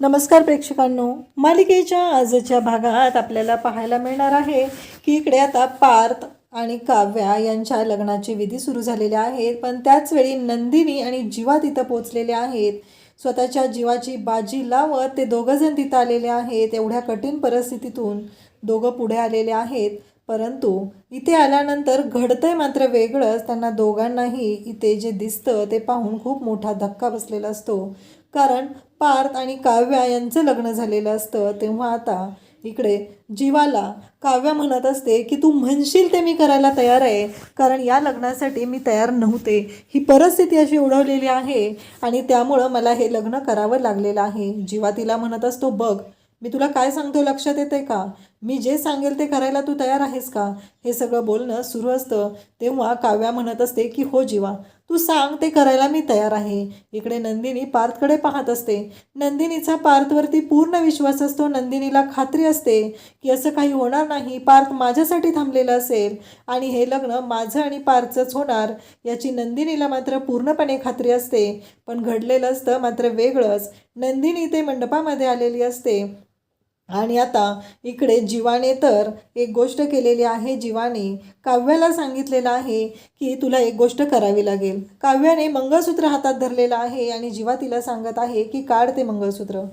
नमस्कार प्रेक्षकांनो. मालिकेच्या आजच्या भागात आपल्याला पाहायला मिळणार आहे की इकडे आता पार्थ आणि काव्या यांच्या लग्नाची विधी सुरू झालेले आहेत. पण त्याच वेळी नंदिनी आणि जीवा तिथं पोचलेले आहेत. स्वतःच्या जीवाची बाजी लावत ते दोघंजण तिथं आलेले आहेत. एवढ्या कठीण परिस्थितीतून दोघं पुढे आलेले आहेत. परंतु इथे आल्यानंतर घडतंय मात्र वेगळंच. त्यांना दोघांनाही इथे जे दिसतं ते पाहून खूप मोठा धक्का बसलेला असतो. कारण पार्थ आणि काव्या यांचं लग्न झालेलं असतं तेव्हा आता इकडे जीवाला काव्या म्हणत असते की तू म्हणशील ते मी करायला तयार आहे कारण या लग्नासाठी मी तयार नव्हते. ही परिस्थिती अशी ओढवलेली आहे आणि त्यामुळं मला हे लग्न करावं लागलेलं आहे. जीवा तिला म्हणत असतो बघ मी तुला काय सांगतो लक्षात येते का? मी जे सांगेल ते करायला तू तयार आहेस का? हे सगळं बोलणं सुरू असतं तेव्हा काव्या म्हणत असते की हो जीवा तू सांग ते करायला मी तयार आहे. इकडे नंदिनी पार्थकडे पाहत असते. नंदिनीचा पार्थवरती पूर्ण विश्वास असतो नंदिनीला खात्री असते की असं काही होणार नाही पार्थ माझ्यासाठी थांबलेलं असेल आणि हे लग्न माझं आणि पार्थचंच होणार याची नंदिनीला मात्र पूर्णपणे खात्री असते. पण घडलेलं असतं मात्र वेगळंच. नंदिनी ते मंडपामध्ये आलेली असते. आणि आता इकडे जीवाने तर एक गोष्ट केलेली आहे. जीवाने काव्याला सांगितलेलं आहे की तुला एक गोष्ट करावी लागेल. काव्याने मंगळसूत्र हातात धरलेलं आहे आणि जीवा तिला सांगत आहे की काढ ते मंगळसूत्र.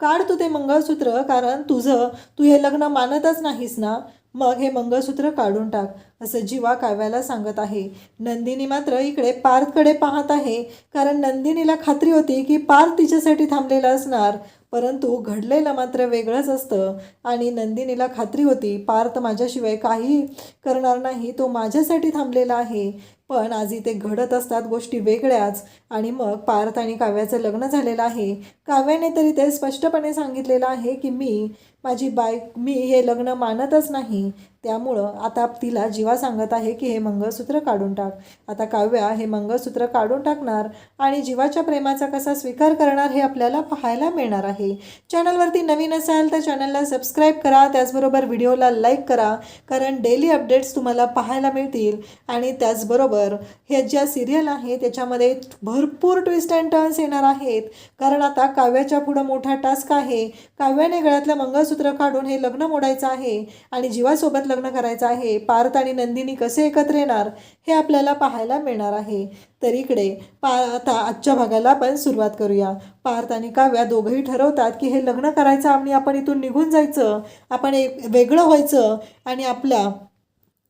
काढ तू ते मंगळसूत्र कारण तुझं तू हे लग्न मानतच नाहीस ना? मग हे मंगळसूत्र काढून टाक असं जीवा काव्याला सांगत आहे. नंदिनी मात्र इकडे पार्थकडे पाहत आहे. कारण नंदिनीला खात्री होती की पार्थ तिच्यासाठी थांबलेला असणार. परंतु घडलेलं मात्र वेगळंच असतं. आणि नंदिनीला खात्री होती पार्थ माझ्याशिवाय काही करणार नाही तो माझ्यासाठी थांबलेला आहे. पण आज इथे घडत असतात गोष्टी वेगळ्याच. आणि मग पार्थ आणि काव्याचं लग्न झालेलं आहे. काव्याने तरी ते स्पष्टपणे सांगितलेलं आहे की मी माझी बाय मी हे लग्न मानतच नाही. त्यामुळं आता तिला जीवा सांगत आहे की हे मंगळसूत्र काढून टाक. आता काव्या हे मंगळसूत्र काढून टाकणार आणि जीवाच्या प्रेमाचा कसा स्वीकार करणार हे आपल्याला पाहायला मिळणार आहे. चॅनलवरती नवीन असाल तर चॅनलला सबस्क्राईब करा त्याचबरोबर व्हिडिओला लाईक करा कारण डेली अपडेट्स तुम्हाला पाहायला मिळतील. आणि त्याचबरोबर हे ज्या सिरियल आहे त्याच्यामध्ये भरपूर ट्विस्ट अँड टर्न्स येणार आहेत. कारण आता काव्याच्या पुढं मोठा टास्क आहे. काव्याने गळ्यातलं मंगळसूत्र काढून हे लग्न मोडायचं आहे आणि जीवासोबत लग्न करायचं आहे पार्थ आणि नंदिनी कसे एकत्र येणार हे आपल्याला पाहायला मिळणार आहे. तर इकडे पा आता आजच्या भागाला आपण सुरुवात करूया. पार्थ आणि काव्या दोघंही ठरवतात की हे लग्न करायचं आणि आपण इथून निघून जायचं आपण एक वेगळं व्हायचं आणि आपल्या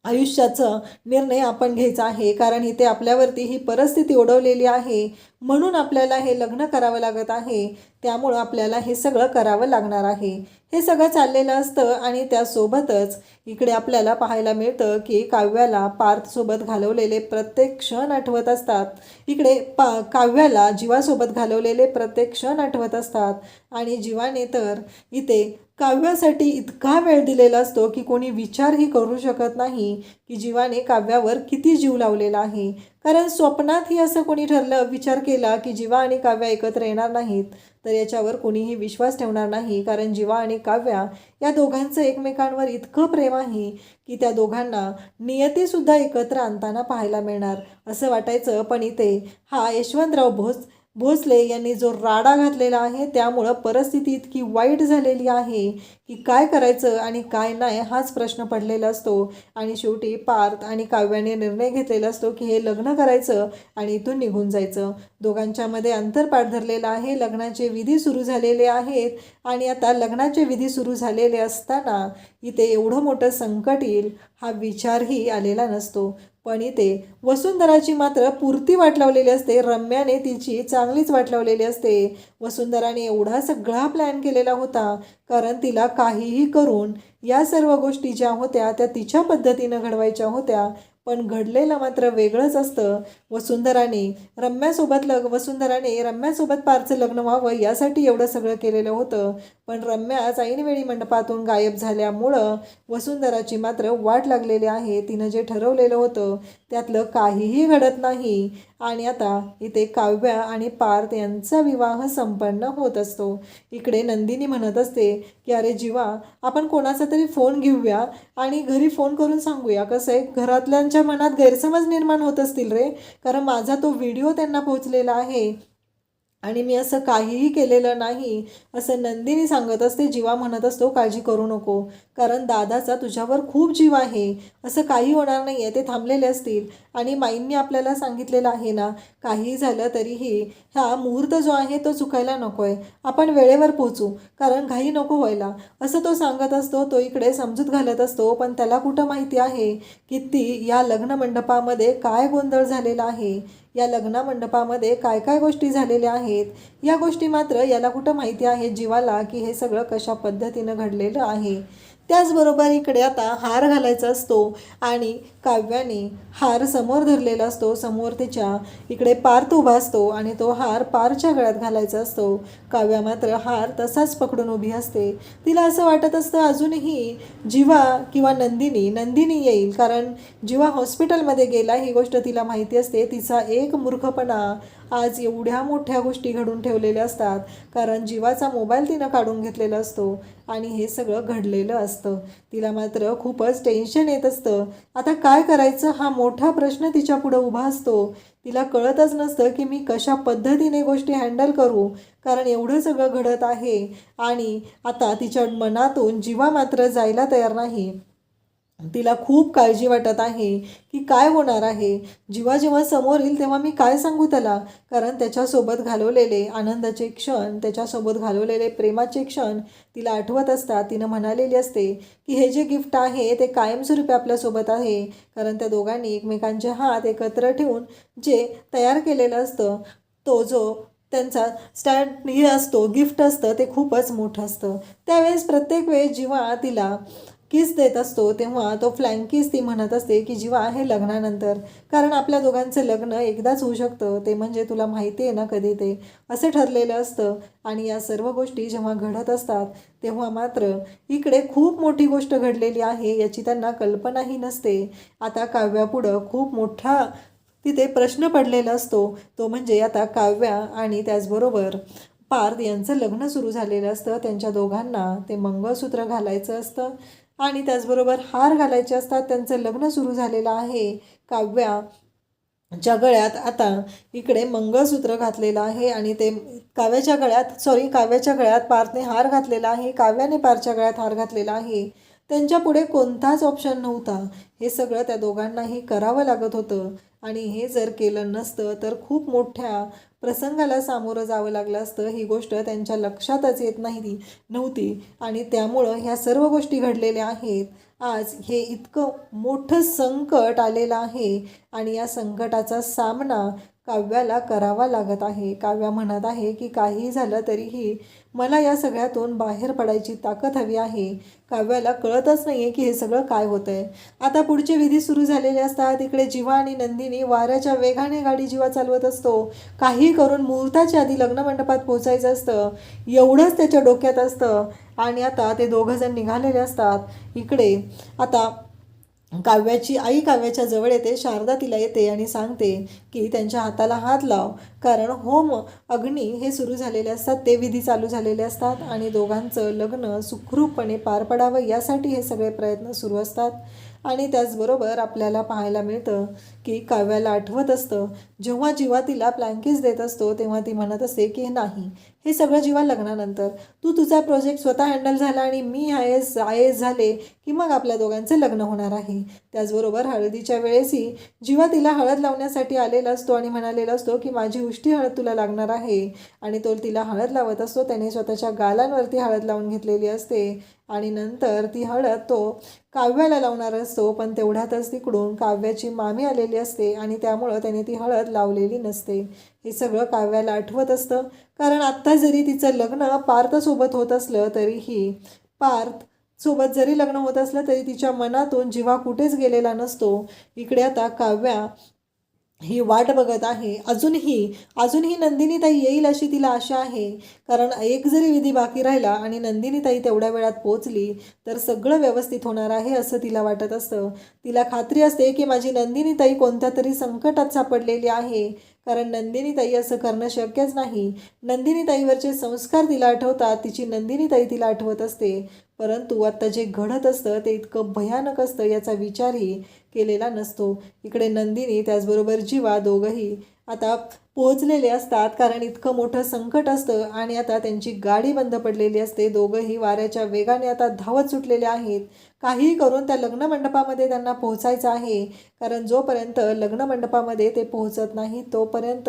आयुष्याचं निर्णय आपण घ्यायचा आहे. कारण इथे आपल्यावरती ही परिस्थिती ओढवलेली आहे. म्हणून आपल्याला हे लग्न करावं लागत आहे. त्यामुळं आपल्याला हे सगळं करावं लागणार आहे. हे सगळं चाललेलं असतं आणि त्यासोबतच इकडे आपल्याला पाहायला मिळतं की काव्याला पार्थसोबत घालवलेले प्रत्येक क्षण आठवत असतात. इकडे पा काव्याला जीवासोबत घालवलेले प्रत्येक क्षण आठवत असतात. आणि जीवाने तर इथे काव्यासाठी इतका वेळ दिलेला असतो की कोणी विचारही करू शकत नाही की जीवाने काव्यावर किती जीव लावलेला आहे. कारण स्वप्नातही असं कोणी ठरलं विचार केला की जीवा आणि काव्या एकत्र येणार नाहीत तर याच्यावर कोणीही विश्वास ठेवणार नाही. कारण जीवा आणि काव्या या दोघांचं एकमेकांवर इतकं प्रेम आहे की त्या दोघांना नियतीसुद्धा एकत्र आणताना पाहायला मिळणार असं वाटायचं. पण इथे हा यशवंतराव भोस भोसले यांनी जो राडा घातलेला आहे त्यामुळं परिस्थिती इतकी वाईट झालेली आहे की काय करायचं आणि काय नाही हाच प्रश्न पडलेला असतो. आणि शेवटी पार्थ आणि काव्याने निर्णय घेतलेला असतो की हे लग्न करायचं आणि इथून निघून जायचं. दोघांच्यामध्ये अंतरपाठ धरलेला आहे लग्नाचे विधी सुरू झालेले आहेत आणि आता लग्नाचे विधी सुरू झालेले असताना इथे एवढं मोठं संकट येईल हा विचारही आलेला नसतो. पण इथे वसुंधराची मात्र पुरती वाट लावलेली असते. रम्याने तिची चांगलीच वाट लावलेली असते. वसुंधराने एवढा सगळा प्लॅन केलेला होता. कारण तिला काहीही करून या सर्व गोष्टी ज्या होत्या त्या तिच्या पद्धतीनं घडवायच्या होत्या. पण घडलेलं मात्र वेगळंच असतं. वसुंधराने रम्यासोबत लग वसुंधराने रम्यासोबत पारचं लग्न व्हावं यासाठी एवढं सगळं केलेलं होतं. पण रम्याच ऐनवेळी मंडपातून गायब झाल्यामुळं वसुंधराची मात्र वाट लागलेली आहे. तिनं जे ठरवलेलं होतं त्यातलं काहीही घडत नाही. आणि आता इथे काव्या आणि पार्थ यांचा विवाह संपन्न होत असतो. इकडे नंदिनी म्हणत असते की अरे जीवा आपण कोणाचा तरी फोन घेऊया आणि घरी फोन करून सांगूया. कसं आहे? घरातल्यांच्या मनात गैरसमज निर्माण होत असतील रे. कारण माझा तो व्हिडिओ त्यांना पोहोचलेला आहे. आणि मी असं काहीही केलेलं नाही असं नंदिनी सांगत असते जीवा म्हणत असतो काळजी करू नको. कारण दादाचा तुझ्यावर खूप जीव आहे. असं काही होणार नाही आहे ते थांबलेले असतील. आणि माईंनी आपल्याला सांगितलेलं आहे ना काही झालं तरीही हा मुहूर्त जो आहे तो चुकायला नको आहे आपण वेळेवर पोचू कारण घाई नको व्हायला. असं तो सांगत असतो तो इकडे समजूत घालत असतो पण त्याला कुठं माहिती आहे की ती या लग्न मंडपामध्ये काय गोंधळ झालेला आहे? या लग्न मंडपामध्ये काय काय गोष्टी झालेल्या आहेत? या गोष्टी मात्र याला कुठं माहिती आहे जीवाला की हे सगळं कशा पद्धतीनं घडलेलं आहे? त्याचबरोबर इकडे आता हार घालायचा असतो आणि काव्याने हार समोर धरलेला असतो. समोर तिच्या इकडे पार्थ उभा असतो आणि तो हार पारच्या गळ्यात घालायचा असतो. काव्या मात्र हार तसाच पकडून उभी असते. तिला असं वाटत असतं अजूनही जिवा किंवा नंदिनी नंदिनी येईल. कारण जिवा हॉस्पिटलमध्ये गेला ही गोष्ट तिला माहिती असते. तिचा एक मूर्खपणा आज एवढ्या मोठ्या गोष्टी घडून ठेवलेल्या असतात. कारण जीवाचा मोबाईल तिनं काढून घेतलेला असतो आणि हे सगळं घडलेलं असतं. तिला मात्र खूपच टेन्शन येत असतं. आता काय करायचं? हा मोठा प्रश्न तिच्या पुढं उभा असतो. तिला कळतच नसतं की मी कशा पद्धतीने गोष्टी हँडल करू? कारण एवढं सगळं घडत आहे. आणि आता तिच्या मनातून जीवा मात्र जायला तयार नाही. तिला खूप काळजी वाटत आहे की काय होणार आहे. जेव्हा जेव्हा समोर येईल तेव्हा मी काय सांगू त्याला? कारण त्याच्यासोबत घालवलेले आनंदाचे क्षण त्याच्यासोबत घालवलेले प्रेमाचे क्षण तिला आठवत असतात. तिनं म्हणालेली असते की हे जे गिफ्ट आहे ते कायमस्वरूपी आपल्यासोबत आहे. कारण त्या दोघांनी एकमेकांचे हात एकत्र ठेवून जे तयार केलेलं असतं तो जो त्यांचा स्टँड हे असतो गिफ्ट असतं ते खूपच मोठं असतं. त्यावेळेस प्रत्येक वेळेस जेव्हा तिला किस देत असतो तेव्हा तो फ्लँकिस ती म्हणत असते की जीवा आहे लग्नानंतर. कारण आपल्या दोघांचं लग्न एकदाच होऊ शकतं ते म्हणजे तुला माहिती आहे ना कधी ते? असं ठरलेलं असतं. आणि या सर्व गोष्टी जेव्हा घडत असतात तेव्हा मात्र इकडे खूप मोठी गोष्ट घडलेली आहे याची त्यांना कल्पनाही नसते. आता काव्यापुढं खूप मोठा तिथे प्रश्न पडलेला असतो. तो म्हणजे आता काव्या आणि त्याचबरोबर पार्थ यांचं लग्न सुरू झालेलं असतं. त्यांच्या दोघांना ते मंगळसूत्र घालायचं असतं. आणि त्याचबरोबर हार घालायचे असतात त्यांचं लग्न सुरू झालेलं आहे. काव्या च्या गळ्यात आता इकडे मंगळसूत्र घातलेलं आहे आणि ते काव्याच्या गळ्यात सॉरी काव्याच्या गळ्यात पार्थने हार घातलेला आहे. काव्याने पारच्या गळ्यात हार घातलेला आहे. त्यांच्या पुढे कोणताच ऑप्शन नव्हता. हे सगळं त्या दोघांनाही करावं लागत होतं. आणि हे जर केलं नसतं तर खूप मोठ्या प्रसंगाला सामोरं जावं लागलं असतं. ही गोष्ट त्यांच्या लक्षातच येत नाही नव्हती. आणि त्यामुळं ह्या सर्व गोष्टी घडलेल्या आहेत. आज हे इतकं मोठं संकट आलेलं आहे आणि या संकटाचा सामना काव्याला करावा लागत आहे. काव्या म्हणत आहे की काही झालं तरीही मला या सगळ्यातून बाहेर पडायची ताकद हवी आहे. काव्याला कळतच नाही आहे की हे सगळं काय होतं आहे आता पुढचे विधी सुरू झालेले असतात. इकडे जीवा आणि नंदिनी वाऱ्याच्या वेगाने गाडी जीवा चालवत असतो. काही करून मुहूर्ताच्या आधी लग्न मंडपात पोचायचं असतं. एवढंच त्याच्या डोक्यात असतं. आणि आता ते दोघंजण निघालेले असतात. इकडे आता काव्याची आई काव्याच्या जवळ येते शारदा तिला येते आणि सांगते की त्यांच्या हाताला हात लाव. कारण होम अग्नी हे सुरू झालेले असतात ते विधी चालू झालेले असतात आणि दोघांचं लग्न सुखरूपपणे पार पडावं यासाठी हे सगळे प्रयत्न सुरू असतात. आणि त्याचबरोबर आपल्याला पाहायला मिळतं की काव्याला आठवत असतं जेव्हा जीवा तिला प्लँकेज देत असतो तेव्हा ती म्हणत असते की नाही हे सगळं जीवा लग्नानंतर. तू तुझा प्रोजेक्ट स्वतः हँडल झाला आणि मी आय एस आय एस झाले की मग आपल्या दोघांचं लग्न होणार आहे. त्याचबरोबर हळदीच्या वेळेसही जीवा तिला हळद लावण्यासाठी आलेला असतो आणि म्हणालेला असतो की माझी उष्टी हळद तुला लागणार आहे. आणि तो तिला हळद लावत असतो त्याने स्वतःच्या गालांवरती हळद लावून घेतलेली असते. आणि नंतर ती हळद तो काव्याला लावणार असतो पण तेवढ्यातच तिकडून काव्याची मामी आलेली असते आणि त्यामुळं त्याने ती हळद लावलेली नसते. हे सगळं काव्याला आठवत असतं. कारण आत्ता जरी तिचं लग्न पार्थसोबत होत असलं तरीही पार्थ सोबत जरी लग्न होत असलं तरी तिच्या मनातून जीवा कुठेच गेलेला नसतो. इकडे आता काव्या ही वाट बघत आहे. अजूनही अजूनही नंदिनीताई येईल अशी तिला आशा आहे. कारण एक जरी विधी बाकी राहिला आणि नंदिनीताई तेवढ्या वेळात पोचली तर सगळं व्यवस्थित होणार आहे असं तिला वाटत असतं. तिला खात्री असते की माझी नंदिनीताई कोणत्या तरी संकटात सापडलेली आहे. कारण नंदिनीताई असं करणं शक्यच नाही. नंदिनीताईवरचे संस्कार तिला आठवतात तिची नंदिनीताई तिला आठवत असते. परंतु आत्ता जे घडत असतं ते इतकं भयानक असतं याचा विचारही केलेला नसतो. इकडे नंदिनी त्याचबरोबर जीवा दोघंही आता पोहोचलेले असतात कारण इतकं मोठं संकट असतं आणि आता त्यांची गाडी बंद पडलेली असते. दोघंही वाऱ्याच्या वेगाने आता धावत सुटलेले आहेत. काहीही करून त्या लग्न मंडपामध्ये त्यांना पोहोचायचं आहे कारण जोपर्यंत लग्न मंडपामध्ये ते पोहोचत नाही तोपर्यंत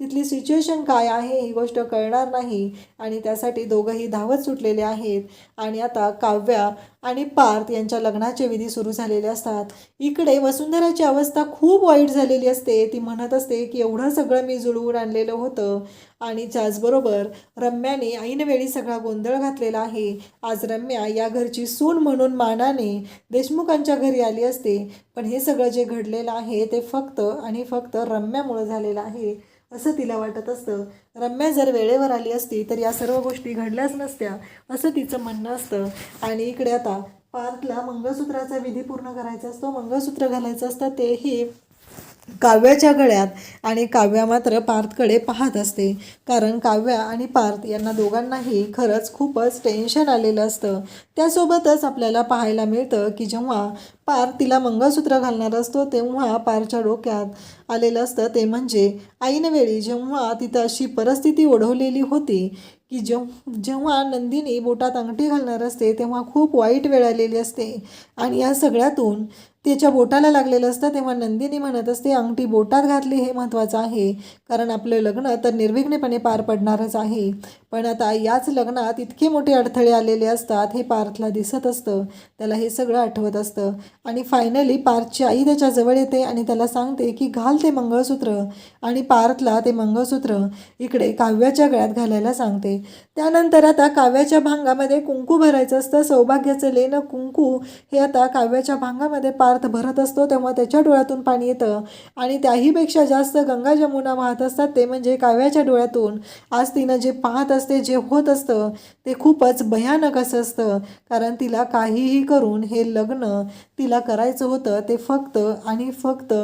तिथली सिच्युएशन काय आहे ही गोष्ट कळणार नाही आणि त्यासाठी दोघंही धावत सुटलेले आहेत. आणि आता काव्या आणि पार्थ यांच्या लग्नाचे विधी सुरू झालेले असतात. इकडे वसुंधराची अवस्था खूप वाईट झालेली असते. ती म्हणत असते की एवढं सगळं मी जुळवून आणलेलं होतं. आणि त्याचबरोबर रम्याने ऐनवेळी सगळा गोंधळ घातलेला आहे. आज रम्या या घरची सून म्हणून मानाने देशमुखांच्या घरी आली असते. पण हे सगळं जे घडलेलं आहे ते फक्त आणि फक्त रम्यामुळं झालेलं आहे असं तिला वाटत असतं. रम्या जर वेळेवर आली असती तर या सर्व गोष्टी घडल्याच नसत्या असं तिचं म्हणणं असतं. आणि इकडे आता पार्थला मंगळसूत्राचा विधी पूर्ण करायचा असतो मंगळसूत्र घालायचं असतं तेही काव्याच्या गळ्यात आणि काव्या मात्र पार्थकडे पाहत असते. कारण काव्या आणि पार्थ यांना दोघांनाही खरंच खूपच टेन्शन आलेलं असतं. त्यासोबतच आपल्याला पाहायला मिळतं की जेव्हा पार्थ तिला मंगळसूत्र घालणार असतो तेव्हा पारच्या डोक्यात आलेलं असतं ते म्हणजे ऐनवेळी जेव्हा तिथं अशी परिस्थिती ओढवलेली होती की जेव जेव्हा नंदिनी बोटात अंगठी घालणार असते तेव्हा खूप वाईट वेळ आलेली असते. आणि या सगळ्यातून त्याच्या बोटाला लागलेलं असतं तेव्हा नंदिनी म्हणत असते अंगठी बोटात घातली हे महत्त्वाचं आहे कारण आपलं लग्न तर निर्विघ्नपणे पार पडणारच आहे. पण आता याच लग्नात इतके मोठे अडथळे आलेले असतात हे पार्थला दिसत असतं. त्याला हे सगळं आठवत असतं. आणि फायनली पार्थची आई त्याच्याजवळ येते आणि त्याला सांगते की घाल ते मंगळसूत्र. आणि पार्थला ते मंगळसूत्र इकडे काव्याच्या गळ्यात घालायला सांगते. त्यानंतर आता काव्याच्या भांगामध्ये कुंकू भरायचं असतं. सौभाग्याचं लेणं कुंकू हे आता काव्याच्या भांगामध्ये पार्थ भरत असतो. तेव्हा त्याच्या डोळ्यातून पाणी येतं. आणि त्याहीपेक्षा जास्त गंगा जमुना वाहत असतात ते म्हणजे काव्याच्या डोळ्यातून. आज तिनं जे पाहत असते जे होत असतं ते खूपच भयानक असं असतं. कारण तिला काहीही करून हे लग्न तिला करायचं होतं ते फक्त आणि फक्त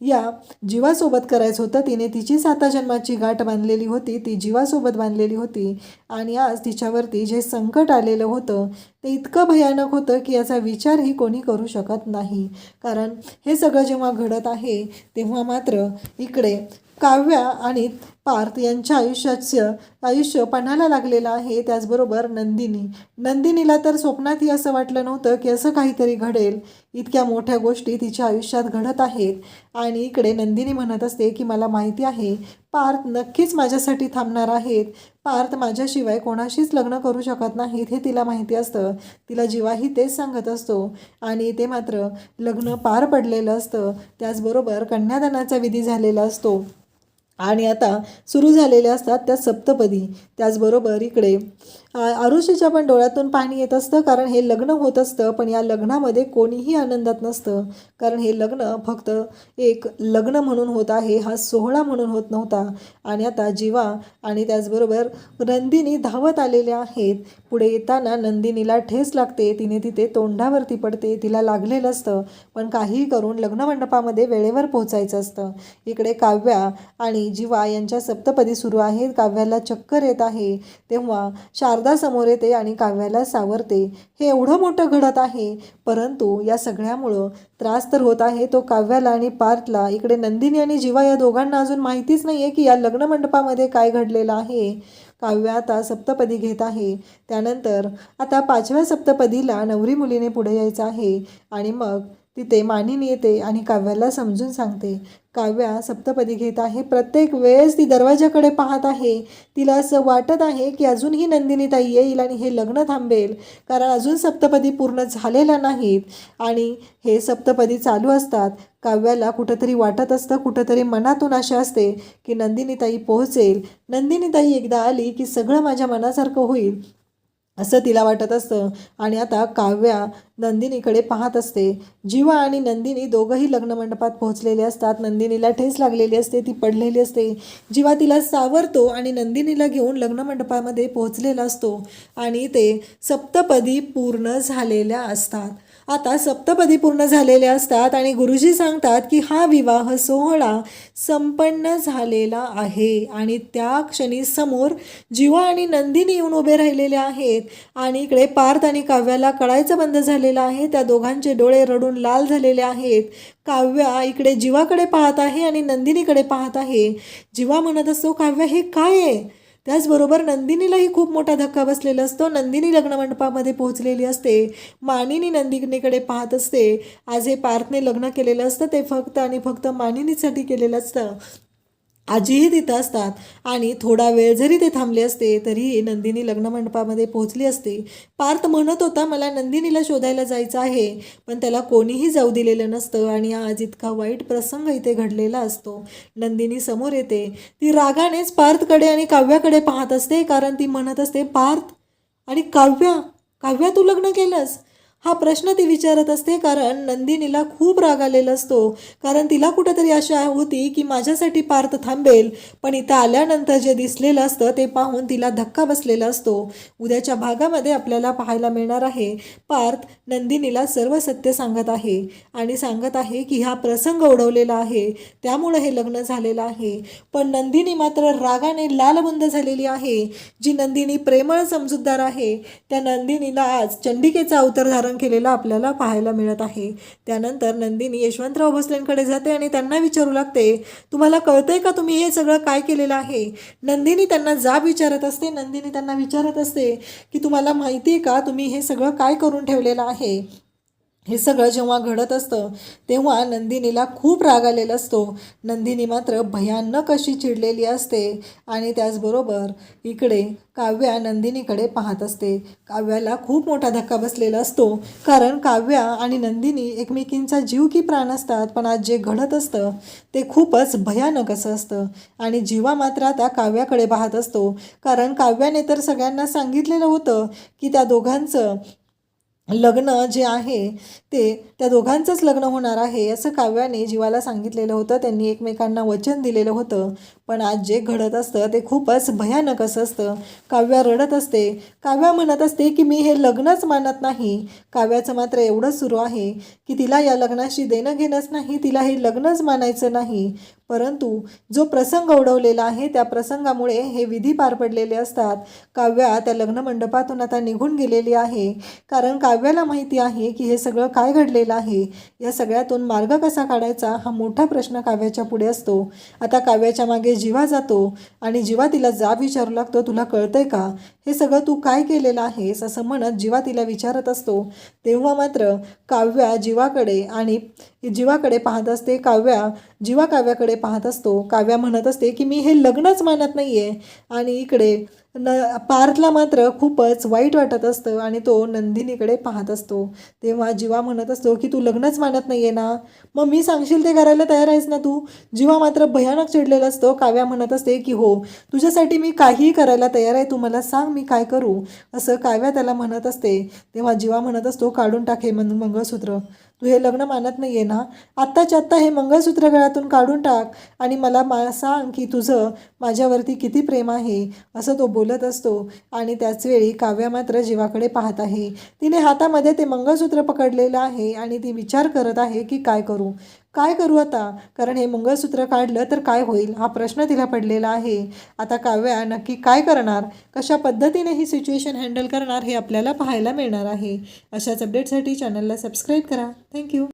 या जीवासोबत करायचं होतं. तिने तिची साता जन्माची गाठ बांधलेली होती ती जीवासोबत बांधलेली होती. आणि आज तिच्यावरती जे संकट आलेलं होतं ते इतकं भयानक होतं की याचा विचारही कोणी करू शकत नाही. कारण हे सगळं जेव्हा घडत आहे तेव्हा मात्र इकडे काव्या आणि पार्थ यांच्या आयुष्याचं आयुष्य पणाला लागलेलं आहे. त्याचबरोबर नंदिनी. नंदिनीला तर स्वप्नातही असं वाटलं नव्हतं की असं काहीतरी घडेल. इतक्या मोठ्या गोष्टी तिच्या आयुष्यात घडत आहेत. आणि इकडे नंदिनी म्हणत असते की मला माहिती आहे पार्थ नक्कीच माझ्यासाठी थांबणार आहेत. पार्थ माझ्याशिवाय कोणाशीच लग्न करू शकत नाहीत हे तिला माहिती असतं. तिला जीवाही तेच सांगत असतो. आणि ते मात्र लग्न पार पडलेलं असतं. त्याचबरोबर कन्यादानाचा विधी झालेला असतो. आणि आता सुरू झालेल्या असतात त्या सप्तपदी. त्याचबरोबर इकडे आरुषीच्या पण डोळ्यातून पाणी येत असतं कारण हे लग्न होत असतं पण या लग्नामध्ये कोणीही आनंदात नसतं. कारण हे लग्न फक्त एक लग्न म्हणून होत आहे हा सोहळा म्हणून होत नव्हता. आणि आता जीवा आणि त्याचबरोबर नंदिनी धावत आलेल्या आहेत. पुढे येताना नंदिनीला ठेस लागते तिने तिथे तोंडावरती पडते तिला लागलेलं असतं. पण काहीही करून लग्न मंडपामध्ये वेळेवर पोहोचायचं असतं. इकडे काव्या आणि जीवा यांच्या सप्तपदी सुरू आहेत काव्याला चक्कर येत आहे तेव्हा शारदा समोर येते आणि काव्याला सावरते. हे एवढं मोठं घडत आहे परंतु या सगळ्यामुळं त्रास तर होत आहे तो काव्याला आणि पार्थला इकडे नंदिनी आणि जीवा या दोघांना अजून माहितीच नाही आहे की या लग्न मंडपामध्ये काय घडलेलं आहे. काव्य आता सप्तपदी घेत आहे. त्यानंतर आता पाचव्या सप्तपदीला नवरी मुलीने पुढे यायचं आहे आणि मग तिथे मानिनी येते आणि काव्याला समजून सांगते काव्या सप्तपदी घेत आहे. प्रत्येक वेळेस ती दरवाजाकडे पाहत आहे. तिला असं वाटत आहे की अजूनही नंदिनी ताई येईल आणि हे लग्न थांबेल कारण अजून सप्तपदी पूर्ण झालेल्या नाहीत आणि हे सप्तपदी चालू असतात. काव्याला कुठंतरी वाटत असतं कुठंतरी मनातून आशा असते की नंदिनी ताई पोहोचेल. नंदिनी ताई एकदा आली की सगळं माझ्या मनासारखं होईल. असं तिला वाटत असतं. आणि आता काव्या नंदिनीकडे पाहत असते. जीवा आणि नंदिनी दोघंही लग्न मंडपात पोहोचलेले असतात. नंदिनीला ठेस लागलेली असते. ती पडलेली असते. जीवा तिला सावरतो आणि नंदिनीला घेऊन लग्नमंडपामध्ये पोहोचलेला असतो आणि ते सप्तपदी पूर्ण झालेल्या असतात. आता सप्तपदी पूर्ण झालेले असतात आणि गुरुजी सांगतात की हा विवाह सोहळा संपन्न झालेला आहे. आणि त्या क्षणी समोर जीवा आणि नंदिनी येऊन उभे राहिलेले आहेत. आणि इकडे पार्थ आणि काव्याला कळायचं बंद झालेलं आहे. त्या दोघांचे डोळे रडून लाल झालेले आहेत. काव्या इकडे जीवाकडे पाहत आहे आणि नंदिनीकडे पाहत आहे. जीवा म्हणत असतो काव्या हे काय आहे? त्याचबरोबर नंदिनीलाही खूप मोठा धक्का बसलेला असतो. नंदिनी लग्नमंडपामध्ये पोहोचलेली असते. मानिनी नंदिनीकडे पाहत असते. आज हे पार्थने लग्न केलेलं असतं. ते फक्त आणि फक्त मानिनीसाठी केलेलं असतं. आजीही तिथं असतात. आणि थोडा वेळ जरी ते थांबले असते तरीही नंदिनी लग्नमंडपामध्ये पोहोचली असते. पार्थ म्हणत होता मला नंदिनीला शोधायला जायचं आहे पण त्याला कोणीही जाऊ दिलेलं नसतं आणि आज इतका वाईट प्रसंग इथे घडलेला असतो. नंदिनी समोर येते. ती रागानेच पार्थकडे आणि काव्याकडे पाहत असते कारण ती म्हणत असते पार्थ आणि काव्या काव्या तू लग्न केलंस? हा प्रश्न ती विचारत असते कारण नंदिनीला खूप राग आलेला असतो. कारण तिला कुठंतरी आशा होती की माझ्यासाठी पार्थ थांबेल पण इथं आल्यानंतर जे दिसलेलं असतं ते पाहून तिला धक्का बसलेला असतो. उद्याच्या भागामध्ये आपल्याला पाहायला मिळणार आहे पार्थ नंदिनीला सर्व सत्य सांगत आहे आणि सांगत आहे की हा प्रसंग ओढवलेला आहे त्यामुळं हे लग्न झालेलं आहे. पण नंदिनी मात्र रागाने लालबुंद झालेली आहे. जी नंदिनी प्रेमळ समजूतदार आहे त्या नंदिनीला आज चंडिकेचा अवतार धारण केलेला आपल्याला पाहायला मिळत आहे. त्यानंतर नंदिनी यशवंतराव भोसलेंकडे जाते आणि त्यांना विचारू लागते तुम्हाला कळतंय का तुम्ही हे सगळं काय केलेलं आहे? नंदिनी त्यांना जाब विचारत असते. नंदिनी त्यांना विचारत असते की तुम्हाला माहिती आहे का तुम्ही हे सगळं काय करून ठेवलेलं आहे? हे सगळं जेव्हा घडत असतं तेव्हा नंदिनीला खूप राग आलेला असतो. नंदिनी मात्र भयानक अशी चिडलेली असते आणि त्याचबरोबर इकडे काव्या नंदिनीकडे पाहत असते. काव्याला खूप मोठा धक्का बसलेला असतो कारण काव्या आणि नंदिनी एकमेकींचा जीव की प्राण असतात पण आज जे घडत असतं ते खूपच भयानक असं असतं. आणि जीवा मात्र आता काव्याकडे पाहत असतो कारण काव्याने तर सगळ्यांना सांगितलेलं होतं की त्या दोघांचं लग्न जे आहे ते त्या दोघांचंच लग्न होणार आहे असं काव्याने जीवाला सांगितलेलं होतं. त्यांनी एकमेकांना वचन दिलेलं होतं. पण आज जे घडत असतं ते खूपच भयानक असं असतं. काव्या रडत असते. काव्या म्हणत असते की मी हे लग्नच मानत नाही. काव्याचं मात्र एवढंच सुरू आहे की तिला या लग्नाशी देणं घेणंच नाही तिला हे लग्नच मानायचं नाही. परंतु जो प्रसंग ओढवलेला आहे त्या प्रसंगामुळे हे विधी पार पडलेले असतात. काव्या त्या लग्न मंडपातून आता निघून गेलेली आहे. कारण काव्याला माहिती आहे की हे सगळं काय घडलेलं आहे? या सगळ्यातून मार्ग कसा काढायचा? हा मोठा प्रश्न काव्याच्या पुढे असतो. आता काव्याच्या मागे जीवा जातो आणि जीवा तिला जाब विचारू लागतो तुला कळतंय का? हे सगळं तू काय केलेलं आहेस? असं म्हणत जीवा तिला विचारत असतो. तेव्हा मात्र काव्या जीवाकडे आणि जीवाकडे पाहत असते काव्या जीवा काव्याकडे पाहत असतो. काव्या म्हणत असते की मी हे लग्नच मानत नाही आहे आणि इकडे न पार्थला मात्र खूपच वाईट वाटत असतं आणि तो नंदिनीकडे पाहत असतो. तेव्हा जीवा म्हणत असतो की तू लग्नच मानत नाही आहे ना? मग मी सांगशील ते करायला तयार आहेस ना तू? जीवा मात्र भयानक चिडलेला असतो. काव्या म्हणत असते की हो तुझ्यासाठी मी काहीही करायला तयार आहे. तू मला सांग मी काय करू? असं काव्या त्याला म्हणत असते. तेव्हा जीवा म्हणत असतो काढून टाके म्हणून मंगळसूत्र. तू हे लग्न मानत नाही आहे ना? आत्ताच्या आत्ता हे मंगळसूत्र गळ्यातून काढून टाक आणि मला मा सांग की तुझं माझ्यावरती किती प्रेम आहे? असं तो बोलत असतो आणि त्याचवेळी काव्या मात्र जीवाकडे पाहत आहे. तिने हातामध्ये ते मंगळसूत्र पकडलेलं आहे आणि ती विचार करत आहे की काय करू? काय करू आता? कारण हे मंगळसूत्र काढलं तर काय होईल? हा प्रश्न तिला पडलेला आहे. आता काव्या नक्की काय करणार? कशा पद्धतीने ही सिच्युएशन हँडल करणार हे आपल्याला पाहायला मिळणार आहे. अशाच अपडेटसाठी चॅनलला सबस्क्राईब करा. थँक्यू